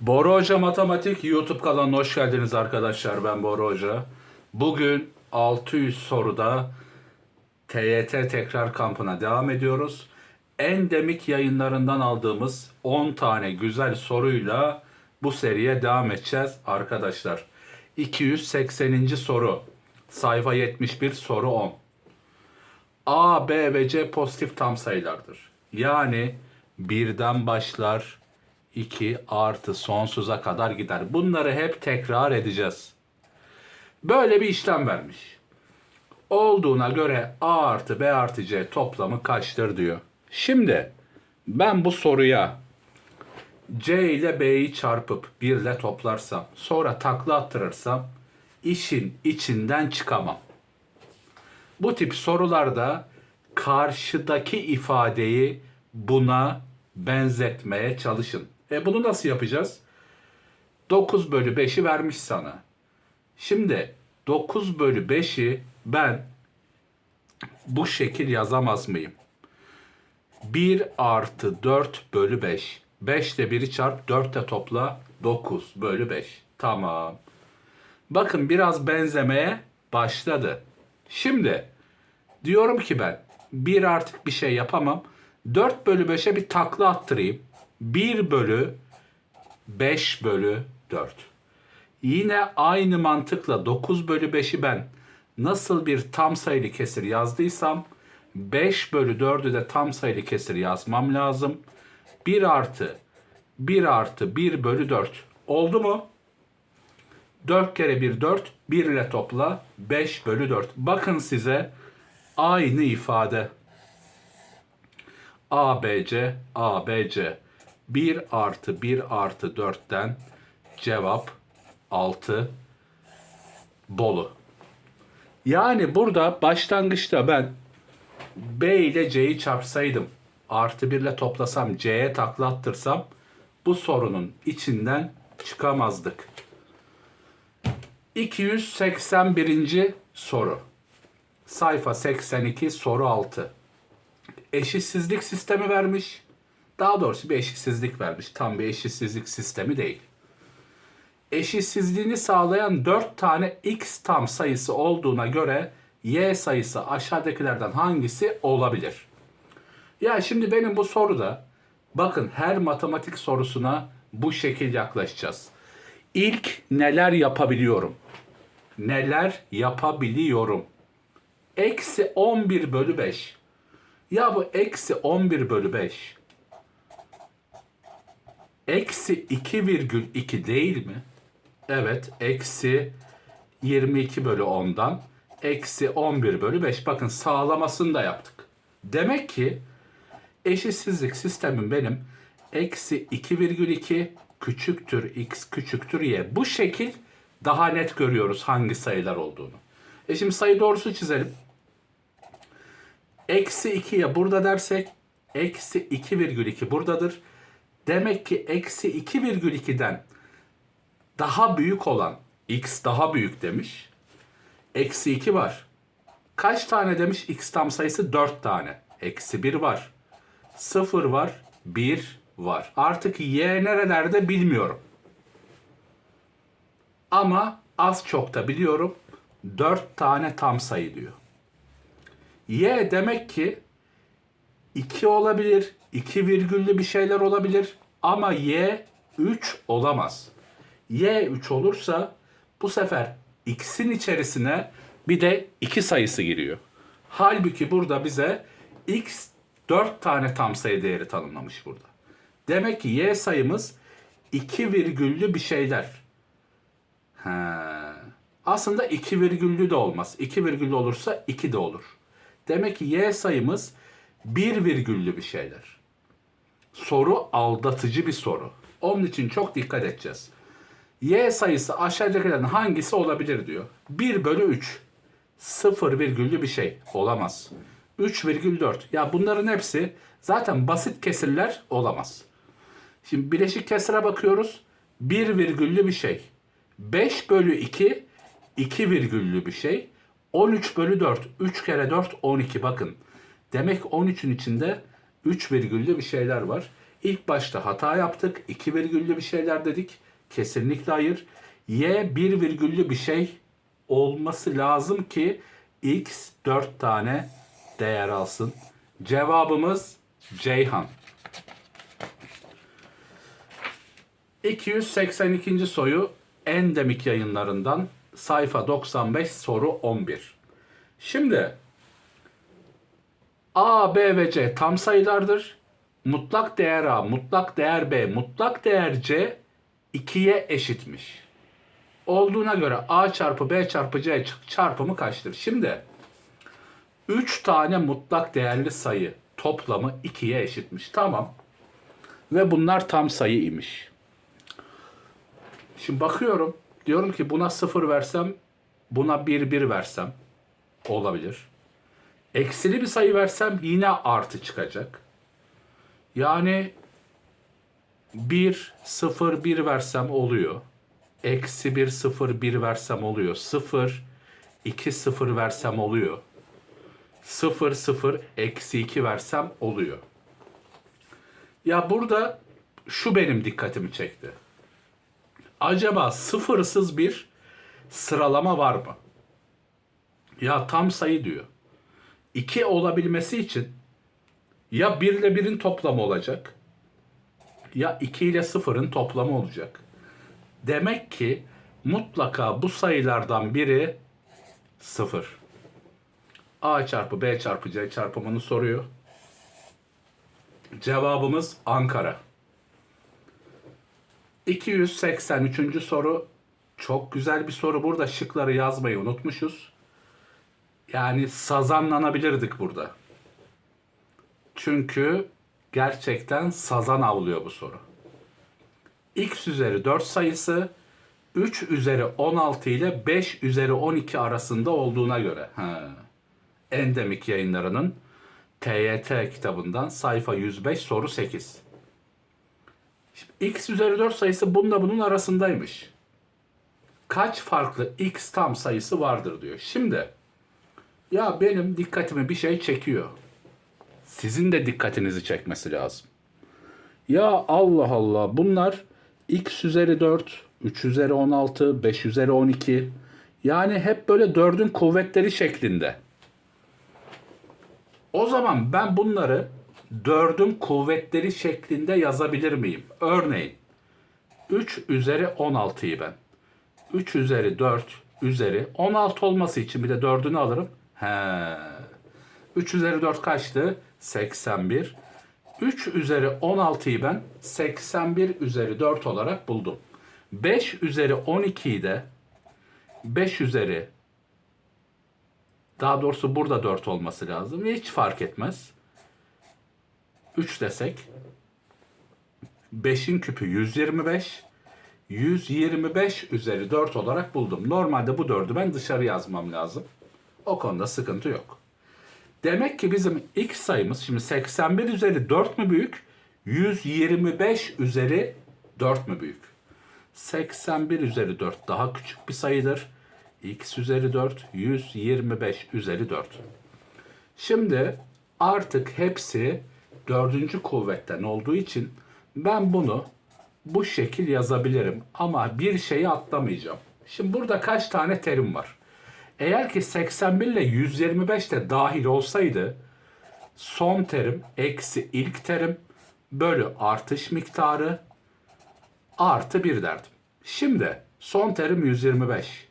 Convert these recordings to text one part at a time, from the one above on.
Bora Hoca Matematik YouTube kanalına hoş geldiniz arkadaşlar. Ben Bora Hoca. Bugün 600 soruda TYT tekrar kampına devam ediyoruz. Endemik yayınlarından aldığımız 10 tane güzel soruyla bu seriye devam edeceğiz arkadaşlar. 280. soru. Sayfa 71 soru 10. A, B ve C pozitif tam sayılardır. Yani birden başlar, 2 artı sonsuza kadar gider. Bunları hep tekrar edeceğiz. Böyle bir işlem vermiş. Olduğuna göre A artı B artı C toplamı kaçtır diyor. Şimdi ben bu soruya C ile B'yi çarpıp 1 ile toplarsam, sonra takla attırırsam işin içinden çıkamam. Bu tip sorularda karşıdaki ifadeyi buna benzetmeye çalışın. E bunu nasıl yapacağız? 9 bölü 5'i vermiş sana. Şimdi 9 bölü 5'i ben bu şekil yazamaz mıyım? 1 artı 4 bölü 5. 5 ile 1'i çarp 4 ile topla 9 bölü 5. Tamam. Bakın biraz benzemeye başladı. Şimdi diyorum ki ben 1 artık bir şey yapamam. 4 bölü 5'e bir takla attırayım. 1 bölü 5 bölü 4. Yine aynı mantıkla 9 bölü 5'i ben nasıl bir tam sayılı kesir yazdıysam 5 bölü 4'ü de tam sayılı kesir yazmam lazım. 1 artı 1 artı 1 bölü 4 oldu mu? 4 kere 1 4 1 ile topla 5 bölü 4. Bakın size aynı ifade. ABC, ABC. 1 artı 1 artı 4'ten cevap 6 Bolu. Yani burada başlangıçta ben B ile C'yi çarpsaydım artı 1 ile toplasam C'ye takla attırsam bu sorunun içinden çıkamazdık. 281. soru. Sayfa 82 soru 6 eşitsizlik sistemi vermiş. Daha doğrusu bir eşitsizlik vermiş. Tam bir eşitsizlik sistemi değil. Eşitsizliğini sağlayan 4 tane x tam sayısı olduğuna göre y sayısı aşağıdakilerden hangisi olabilir? Ya şimdi benim bu soruda bakın her matematik sorusuna bu şekil yaklaşacağız. İlk neler yapabiliyorum? Neler yapabiliyorum? Eksi 11 bölü 5. Ya bu eksi 11 bölü 5 eksi 2,2 değil mi? Evet eksi 22 bölü 10'dan eksi 11 bölü 5. Bakın sağlamasını da yaptık. Demek ki eşitsizlik sistemim benim eksi 2,2 küçüktür x küçüktür y. Bu şekil daha net görüyoruz hangi sayılar olduğunu. E şimdi sayı doğrusu çizelim. Eksi 2'ye burada dersek eksi 2,2 buradadır. Demek ki eksi 2,2'den daha büyük olan x daha büyük demiş. Eksi 2 var. Kaç tane demiş x tam sayısı 4 tane. Eksi 1 var. 0 var. 1 var. Artık y nerelerde bilmiyorum. Ama az çok da biliyorum. 4 tane tam sayı diyor. Y demek ki 2 olabilir, 2 virgüllü bir şeyler olabilir ama Y 3 olamaz. Y 3 olursa bu sefer x'in içerisine bir de 2 sayısı giriyor. Halbuki burada bize x 4 tane tam sayı değeri tanımlamış burada. Demek ki y sayımız 2 virgüllü bir şeyler. Ha. Aslında 2 virgüllü de olmaz. 2 virgüllü olursa 2 de olur. Demek ki y sayımız bir virgüllü bir şeyler. Soru aldatıcı bir soru. Onun için çok dikkat edeceğiz. Y sayısı aşağıdakilerden hangisi olabilir diyor. 1 bölü 3. 0 virgüllü bir şey. Olamaz. 3 virgül 4. Ya bunların hepsi zaten basit kesirler olamaz. Şimdi bileşik kesire bakıyoruz. 1 virgüllü bir şey. 5 bölü 2 2 virgüllü bir şey. 13 bölü 4. 3 kere 4 12 bakın. Demek 13'ün içinde 3 virgüllü bir şeyler var. İlk başta hata yaptık. 2 virgüllü bir şeyler dedik. Kesinlikle hayır. Y 1 virgüllü bir şey olması lazım ki x 4 tane değer alsın. Cevabımız Ceyhan. 282. soyu endemik yayınlarından sayfa 95 soru 11. Şimdi A, B ve C tam sayılardır. Mutlak değer A, mutlak değer B, mutlak değer C 2'ye eşitmiş. Olduğuna göre A çarpı B çarpı C çarpımı kaçtır? Şimdi 3 tane mutlak değerli sayı toplamı 2'ye eşitmiş. Tamam. Ve bunlar tam sayı imiş. Şimdi bakıyorum. Diyorum ki buna 0 versem, buna 1 1 versem olabilir. Eksili bir sayı versem yine artı çıkacak. Yani 1 0 1 versem oluyor. Eksi 1 0 1 versem oluyor. 0 2 0 versem oluyor. 0 0 eksi 2 versem oluyor. Ya burada şu benim dikkatimi çekti. Acaba sıfırsız bir sıralama var mı? Ya tam sayı diyor. 2 olabilmesi için ya 1 ile 1'in toplamı olacak ya 2 ile 0'ın toplamı olacak. Demek ki mutlaka bu sayılardan biri 0. A çarpı B çarpı C çarpımını soruyor. Cevabımız Ankara. 283. soru. Çok güzel bir soru. Burada şıkları yazmayı unutmuşuz. Yani sazanlanabilirdik burada. Çünkü gerçekten sazan avlıyor bu soru. X üzeri 4 sayısı 3 üzeri 16 ile 5 üzeri 12 arasında olduğuna göre. Ha. Endemik yayınlarının TYT kitabından sayfa 105 soru 8. Şimdi x üzeri 4 sayısı bununla bunun arasındaymış. Kaç farklı x tam sayısı vardır diyor. Şimdi ya benim dikkatimi bir şey çekiyor. Sizin de dikkatinizi çekmesi lazım. Ya Allah Allah bunlar x üzeri 4, 3 üzeri 16, 5 üzeri 12. Yani hep böyle 4'ün kuvvetleri şeklinde. O zaman ben bunları 4'ün kuvvetleri şeklinde yazabilir miyim? Örneğin 3 üzeri 16'yı ben. 3 üzeri 4 üzeri 16 olması için bir de 4'ünü alırım. He. 3 üzeri 4 kaçtı? 81. 3 üzeri 16'yı ben 81 üzeri 4 olarak buldum. 5 üzeri 12'yi de 5 üzeri daha doğrusu burada 4 olması lazım. Hiç fark etmez. 3 desek 5'in küpü 125. 125 üzeri 4 olarak buldum. Normalde bu 4'ü ben dışarı yazmam lazım. O konuda sıkıntı yok. Demek ki bizim x sayımız şimdi 81 üzeri 4 mü büyük? 125 üzeri 4 mü büyük? 81 üzeri 4 daha küçük bir sayıdır. x üzeri 4 125 üzeri 4. Şimdi artık hepsi dördüncü kuvvetten olduğu için ben bunu bu şekil yazabilirim. Ama bir şeyi atlamayacağım. Şimdi burada kaç tane terim var? Eğer ki 81 ile 125 de dahil olsaydı son terim eksi ilk terim bölü artış miktarı artı 1 derdim. Şimdi son terim 125.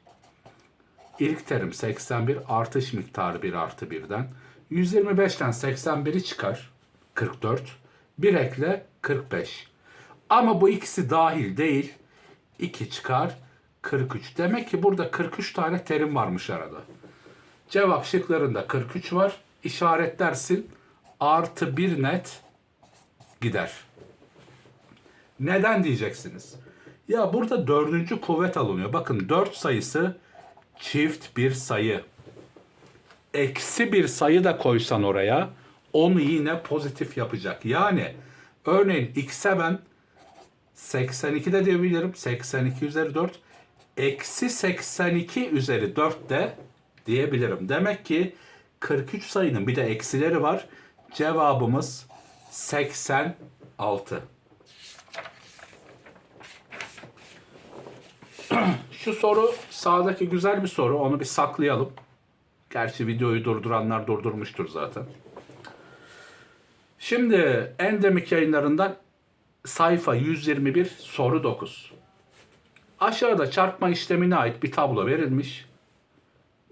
İlk terim 81 artış miktarı 1 artı 1'den. 125'ten 81'i çıkar. 44. Bir ekle 45. Ama bu ikisi dahil değil. 2 çıkar 43. Demek ki burada 43 tane terim varmış arada. Cevap şıklarında 43 var. İşaretlersin. Artı 1 net gider. Neden diyeceksiniz? Ya burada dördüncü kuvvet alınıyor. Bakın 4 sayısı çift bir sayı. Eksi bir sayı da koysan oraya onu yine pozitif yapacak. Yani örneğin x'e ben 82 de diyebilirim. 82 üzeri 4. Eksi 82 üzeri 4 de diyebilirim. Demek ki 43 sayının bir de eksileri var. Cevabımız 81. 6. Şu soru sağdaki güzel bir soru. Onu bir saklayalım. Gerçi videoyu durduranlar durdurmuştur zaten. Şimdi endemik yayınlarından sayfa 121 soru 9. Aşağıda çarpma işlemine ait bir tablo verilmiş.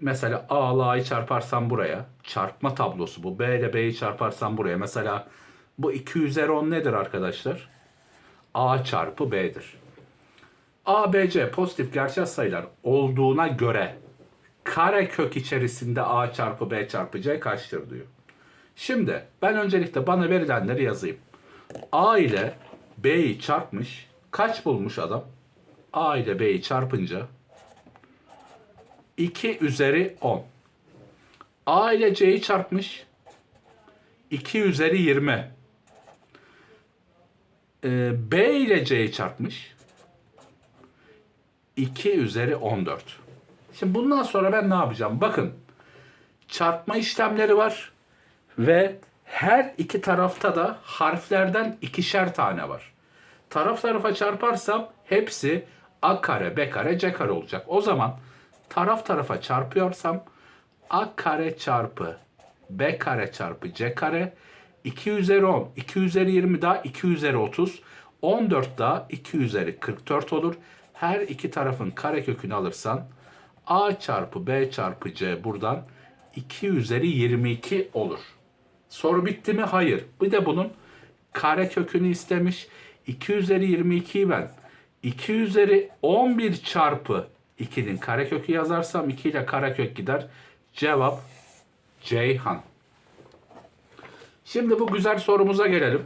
Mesela A ile A'yı çarparsam buraya. Çarpma tablosu bu. B ile B'yi çarparsam buraya. Mesela bu 2 üzeri 10 nedir arkadaşlar? A çarpı B'dir. A, B, C pozitif gerçel sayılar olduğuna göre kare kök içerisinde A çarpı B çarpı C kaçtır diyor. Şimdi ben öncelikle bana verilenleri yazayım. A ile B'yi çarpmış. Kaç bulmuş adam? A ile B'yi çarpınca 2 üzeri 10. A ile C'yi çarpmış. 2 üzeri 20. Ee, B ile C'yi çarpmış. 2 üzeri 14. Şimdi bundan sonra ben ne yapacağım? Bakın çarpma işlemleri var ve her iki tarafta da harflerden ikişer tane var. Taraf tarafa çarparsam hepsi a kare, b kare, c kare olacak. O zaman taraf tarafa çarpıyorsam a kare çarpı b kare çarpı c kare 2 üzeri 10, 2 üzeri 20 daha 2 üzeri 30, 14 daha 2 üzeri 44 olur. Her iki tarafın kare kökünü alırsan a çarpı b çarpı c buradan 2 üzeri 22 olur. Soru bitti mi? Hayır. Bir de bunun kare kökünü istemiş. 2 üzeri 22'yi ben 2 üzeri 11 çarpı 2'nin kare kökü yazarsam 2 ile kare kök gider. Cevap Ceyhan. Şimdi bu güzel sorumuza gelelim.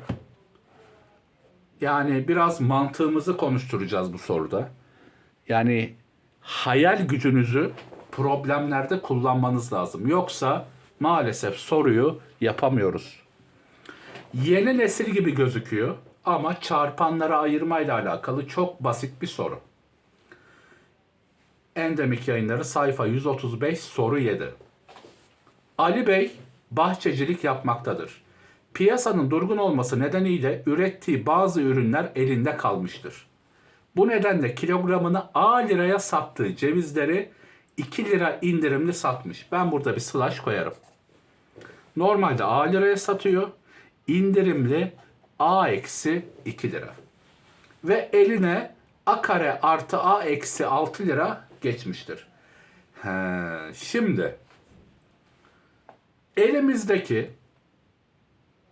Yani biraz mantığımızı konuşturacağız bu soruda. Yani hayal gücünüzü problemlerde kullanmanız lazım. Yoksa maalesef soruyu yapamıyoruz. Yeni nesil gibi gözüküyor ama çarpanlara ayırmayla alakalı çok basit bir soru. Endemik yayınları sayfa 135 soru 7. Ali Bey bahçecilik yapmaktadır. Piyasanın durgun olması nedeniyle ürettiği bazı ürünler elinde kalmıştır. Bu nedenle kilogramını A liraya sattığı cevizleri 2 lira indirimli satmış. Ben burada bir slash koyarım. Normalde A liraya satıyor. İndirimli A eksi 2 lira. Ve eline A kare artı A eksi 6 lira geçmiştir. He, şimdi elimizdeki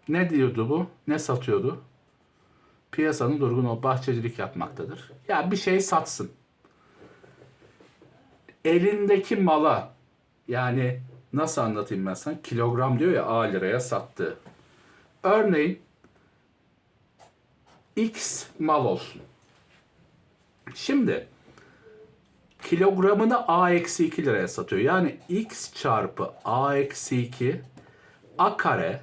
ne diyordu bu? Ne satıyordu? Piyasanın durgun o bahçecilik yapmaktadır. Ya bir şey satsın. Elindeki mala yani nasıl anlatayım ben sana? Kilogram diyor ya A liraya sattı. Örneğin X mal olsun. Şimdi kilogramını A eksi 2 liraya satıyor. Yani X çarpı A eksi 2 A kare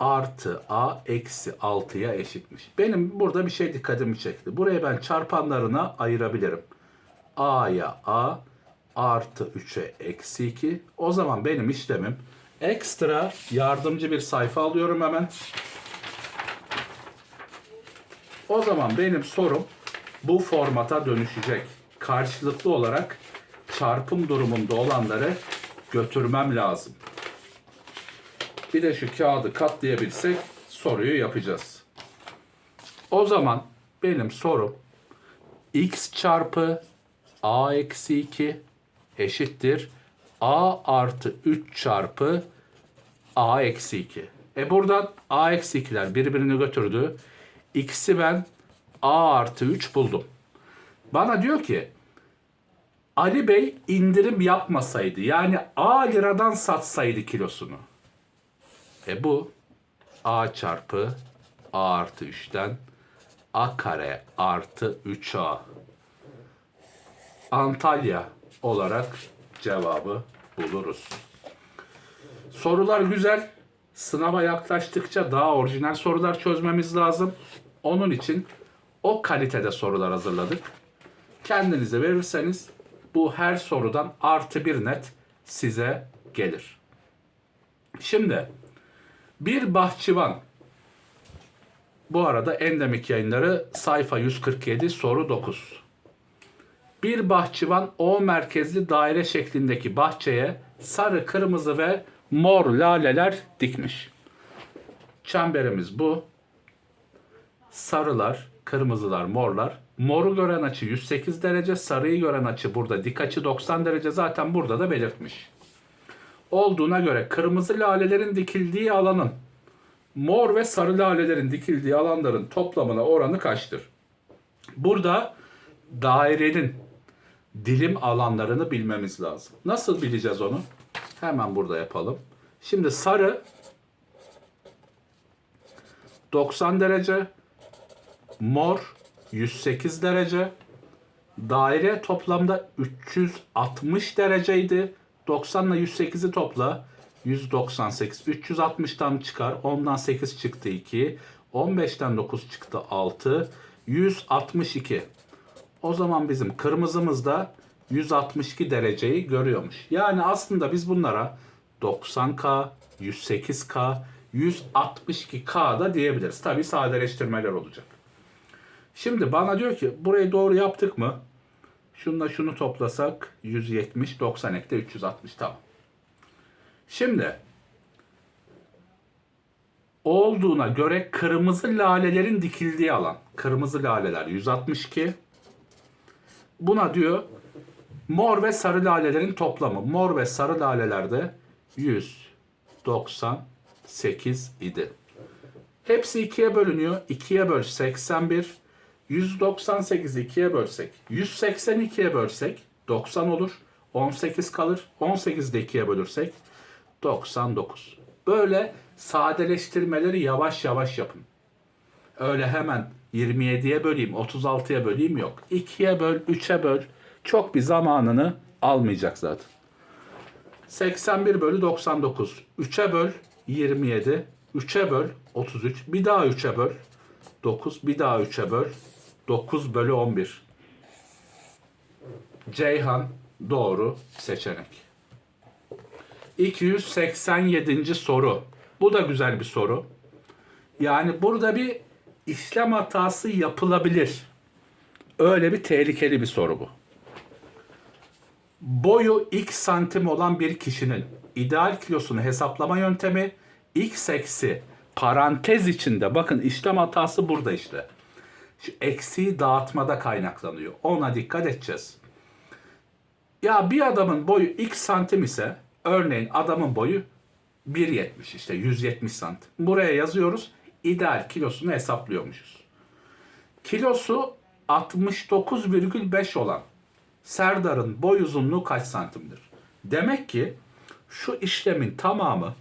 artı A eksi 6'ya eşitmiş. Benim burada bir şey dikkatimi çekti. Buraya ben çarpanlarına ayırabilirim. A'ya A artı 3'e eksi 2. O zaman benim işlemim ekstra yardımcı bir sayfa alıyorum hemen. O zaman benim sorum bu formata dönüşecek. Karşılıklı olarak çarpım durumunda olanları götürmem lazım. Bir de şu kağıdı katlayabilsek soruyu yapacağız. O zaman benim sorum x çarpı a eksi 2 eşittir a artı 3 çarpı a eksi 2. E buradan a eksi 2'ler birbirini götürdü. X'i ben a artı 3 buldum. Bana diyor ki Ali Bey indirim yapmasaydı yani a liradan satsaydı kilosunu. E bu a çarpı a artı 3'ten a kare artı 3a. Antalya olarak cevabı buluruz. Sorular güzel. Sınava yaklaştıkça daha orijinal sorular çözmemiz lazım. Onun için o kalitede sorular hazırladık. Kendinize verirseniz bu her sorudan artı bir net size gelir. Şimdi bir bahçıvan Bu arada endemik yayınları sayfa 147 soru 9. Bir bahçıvan O merkezli daire şeklindeki bahçeye sarı, kırmızı ve mor laleler dikmiş. Çemberimiz bu. Sarılar, kırmızılar, morlar. Moru gören açı 108 derece, sarıyı gören açı burada dik açı 90 derece zaten burada da belirtmiş. Olduğuna göre kırmızı lalelerin dikildiği alanın mor ve sarı lalelerin dikildiği alanların toplamına oranı kaçtır? Burada dairenin dilim alanlarını bilmemiz lazım. Nasıl bileceğiz onu? Hemen burada yapalım. Şimdi sarı 90 derece, mor 108 derece, daire toplamda 360 dereceydi. 90 ile 108'i topla. 198. 360'tan çıkar. 10'dan 8 çıktı 2. 15'ten 9 çıktı 6. 162. O zaman bizim kırmızımızda 162 dereceyi görüyormuş. Yani aslında biz bunlara 90K, 108K, 162K da diyebiliriz. Tabi sadeleştirmeler olacak. Şimdi bana diyor ki burayı doğru yaptık mı? Şununla şunu toplasak 170, 90 ekle 360 tamam. Şimdi olduğuna göre kırmızı lalelerin dikildiği alan. Kırmızı laleler 162. Buna diyor mor ve sarı lalelerin toplamı. Mor ve sarı lalelerde 198 idi. Hepsi ikiye bölünüyor. 2'ye böl 81. 198'i 2'ye bölsek, 182'ye bölsek 90 olur. 18 kalır. 18'i de 2'ye bölürsek 99. Böyle sadeleştirmeleri yavaş yavaş yapın. Öyle hemen 27'ye böleyim, 36'ya böleyim yok. 2'ye böl, 3'e böl. Çok bir zamanını almayacak zaten. 81 bölü 99. 3'e böl 27. 3'e böl 33. Bir daha 3'e böl 9. Bir daha 3'e böl 9 bölü 11. Ceyhan doğru seçenek. 287. soru. Bu da güzel bir soru. Yani burada bir işlem hatası yapılabilir. Öyle bir tehlikeli bir soru bu. Boyu x santim olan bir kişinin ideal kilosunu hesaplama yöntemi x eksi parantez içinde bakın işlem hatası burada işte. Şu eksiği dağıtmada kaynaklanıyor. Ona dikkat edeceğiz. Ya bir adamın boyu x santim ise örneğin adamın boyu 1.70 işte 170 santim. Buraya yazıyoruz. İdeal kilosunu hesaplıyormuşuz. Kilosu 69,5 olan Serdar'ın boy uzunluğu kaç santimdir? Demek ki şu işlemin tamamı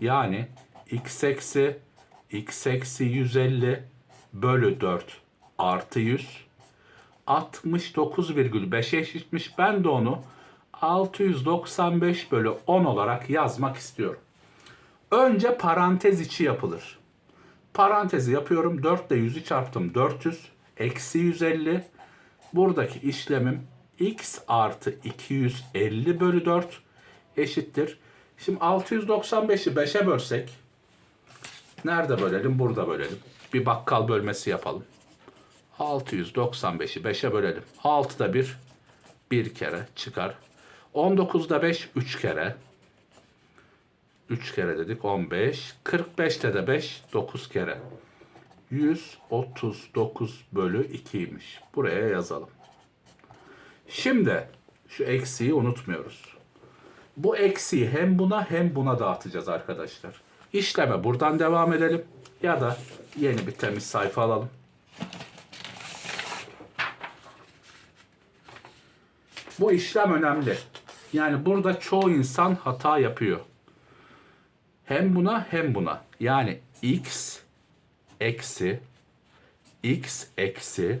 yani x eksi x eksi 150 bölü 4 artı 100 69,5 eşitmiş. Ben de onu 695 bölü 10 olarak yazmak istiyorum. Önce parantez içi yapılır. Parantezi yapıyorum. 4 ile 100'ü çarptım. 400 eksi 150. Buradaki işlemim x artı 250 bölü 4 eşittir. Şimdi 695'i 5'e bölsek nerede bölelim? Burada bölelim. Bir bakkal bölmesi yapalım. 695'i 5'e bölelim. 6'da 1 bir kere çıkar. 19'da 5 3 kere. 3 kere dedik 15. 45'te de 5 9 kere. 139 bölü 2'ymiş. Buraya yazalım. Şimdi şu eksiği unutmuyoruz. Bu eksiği hem buna hem buna dağıtacağız arkadaşlar. İşleme buradan devam edelim. Ya da yeni bir temiz sayfa alalım. Bu işlem önemli. Yani burada çoğu insan hata yapıyor. Hem buna hem buna. Yani x eksi x eksi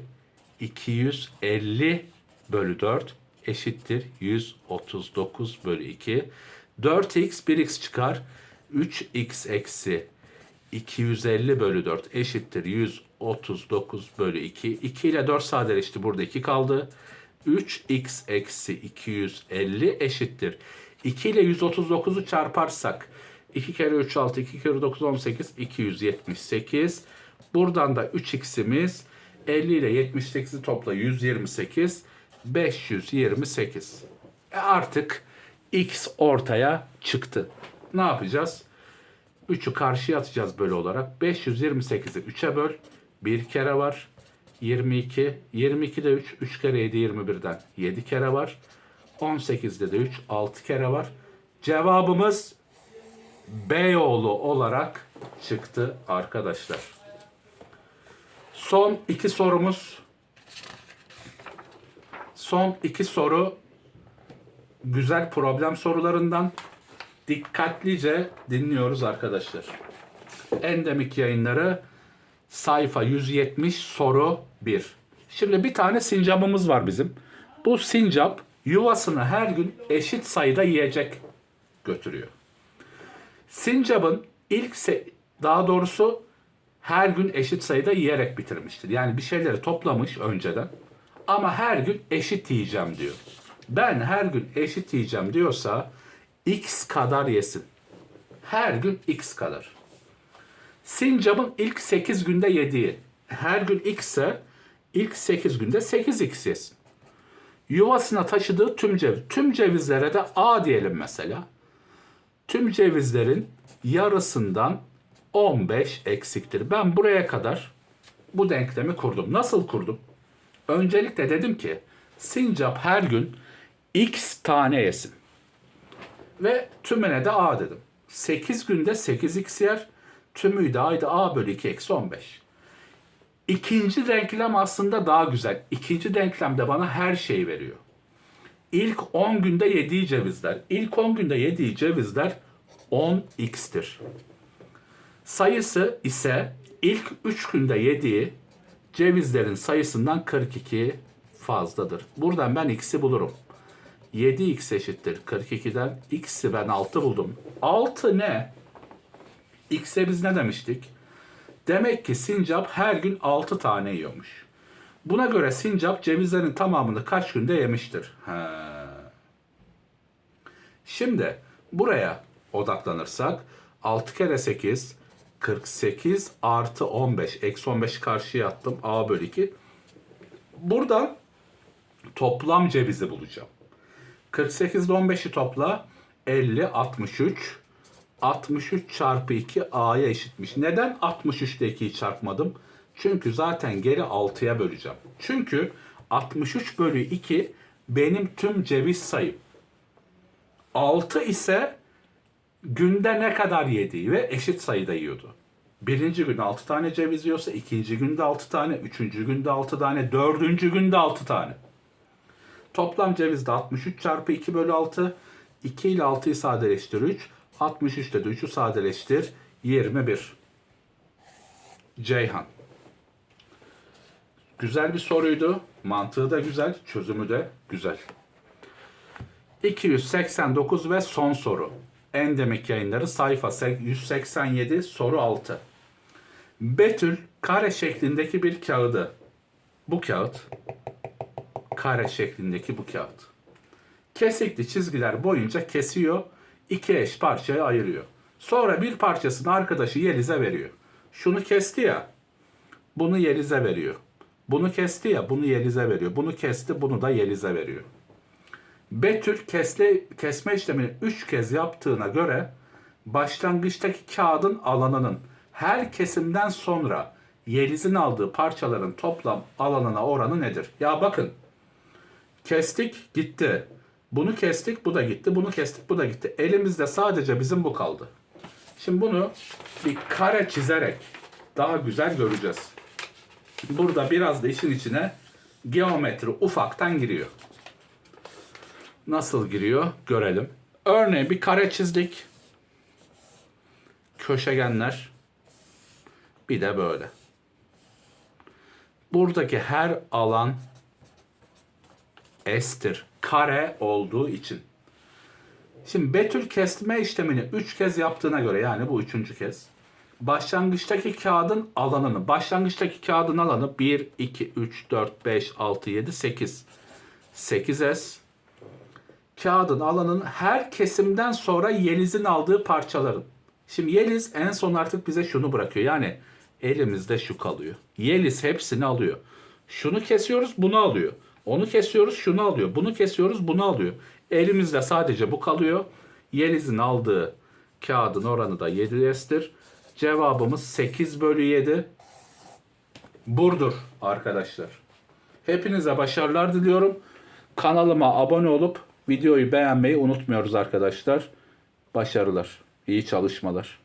250 bölü 4 eşittir 139 bölü 2. 4x 1x çıkar. 3x eksi 250 bölü 4 eşittir 139 bölü 2. 2 ile 4 sadeleşti. Burada 2 kaldı. 3x eksi 250 eşittir. 2 ile 139'u çarparsak 2 kere 3 6, 2 kere 9 18, 278. Buradan da 3x'imiz 50 ile 78'i topla 128. 528. E artık x ortaya çıktı. Ne yapacağız? 3'ü karşıya atacağız bölü olarak. 528'i 3'e böl. 1 kere var. 22. 22'de 3. 3 kere 7 21'den 7 kere var. 18'de de 3 6 kere var. Cevabımız Beyoğlu olarak çıktı arkadaşlar. Son iki sorumuz. Son iki soru güzel problem sorularından dikkatlice dinliyoruz arkadaşlar. Endemik yayınları sayfa 170 soru 1. Şimdi bir tane sincapımız var bizim. Bu sincap yuvasını her gün eşit sayıda yiyecek götürüyor. Sincap'ın ilk se- daha doğrusu her gün eşit sayıda yiyerek bitirmiştir. Yani bir şeyleri toplamış önceden ama her gün eşit yiyeceğim diyor. Ben her gün eşit yiyeceğim diyorsa x kadar yesin. Her gün x kadar. Sincap'ın ilk 8 günde yediği her gün x ise ilk 8 günde 8x yesin. Yuvasına taşıdığı tüm ceviz. Tüm cevizlere de A diyelim mesela. Tüm cevizlerin yarısından 15 eksiktir. Ben buraya kadar bu denklemi kurdum. Nasıl kurdum? Öncelikle dedim ki sincap her gün x tane yesin. Ve tümüne de a dedim. 8 günde 8x yer. Tümü de ayda a bölü 2 eksi 15. İkinci denklem aslında daha güzel. İkinci denklemde bana her şeyi veriyor. İlk 10 günde yediği cevizler. İlk 10 günde yediği cevizler 10x'tir. Sayısı ise ilk 3 günde yediği cevizlerin sayısından 42 fazladır. Buradan ben x'i bulurum. 7x eşittir 42'den x'i ben 6 buldum. 6 ne? X'e biz ne demiştik? Demek ki sincap her gün 6 tane yiyormuş. Buna göre sincap cevizlerin tamamını kaç günde yemiştir? He. Şimdi buraya odaklanırsak 6 kere 8 48 artı 15 eksi 15 karşıya attım a bölü 2. Buradan toplam cevizi bulacağım. 48 ile 15'i topla 50 63 63 çarpı 2 a'ya eşitmiş. Neden 63 ile 2'yi çarpmadım? Çünkü zaten geri 6'ya böleceğim. Çünkü 63 bölü 2 benim tüm ceviz sayım. 6 ise günde ne kadar yediği ve eşit sayıda yiyordu. Birinci gün 6 tane ceviz yiyorsa ikinci günde 6 tane, üçüncü günde 6 tane, dördüncü günde 6 tane. Toplam ceviz de 63 çarpı 2 bölü 6. 2 ile 6'yı sadeleştir 3. 63 ile de 3'ü sadeleştir 21. Ceyhan. Güzel bir soruydu. Mantığı da güzel, çözümü de güzel. 289 ve son soru. Endemik yayınları sayfa 187 soru 6. Betül kare şeklindeki bir kağıdı. Bu kağıt kare şeklindeki bu kağıt. Kesikli çizgiler boyunca kesiyor, iki eş parçaya ayırıyor. Sonra bir parçasını arkadaşı Yeliz'e veriyor. Şunu kesti ya, bunu Yeliz'e veriyor. Bunu kesti ya, bunu Yeliz'e veriyor. Bunu kesti, bunu da Yeliz'e veriyor. Betül kesle, kesme işlemini 3 kez yaptığına göre başlangıçtaki kağıdın alanının her kesimden sonra Yeliz'in aldığı parçaların toplam alanına oranı nedir? Ya bakın kestik gitti. Bunu kestik bu da gitti. Bunu kestik bu da gitti. Elimizde sadece bizim bu kaldı. Şimdi bunu bir kare çizerek daha güzel göreceğiz. Burada biraz da işin içine geometri ufaktan giriyor. Nasıl giriyor görelim. Örneğin bir kare çizdik. Köşegenler. Bir de böyle. Buradaki her alan S'tir. Kare olduğu için. Şimdi Betül kesme işlemini 3 kez yaptığına göre yani bu üçüncü kez. Başlangıçtaki kağıdın alanını, başlangıçtaki kağıdın alanı 1, 2, 3, 4, 5, 6, 7, 8. 8S. Kağıdın alanının her kesimden sonra Yeliz'in aldığı parçaların. Şimdi Yeliz en son artık bize şunu bırakıyor. Yani Elimizde şu kalıyor. Yeliz hepsini alıyor. Şunu kesiyoruz bunu alıyor. Onu kesiyoruz şunu alıyor. Bunu kesiyoruz bunu alıyor. Elimizde sadece bu kalıyor. Yeliz'in aldığı kağıdın oranı da 7'dir. Cevabımız 8 bölü 7. Burdur arkadaşlar. Hepinize başarılar diliyorum. Kanalıma abone olup videoyu beğenmeyi unutmuyoruz arkadaşlar. Başarılar. İyi çalışmalar.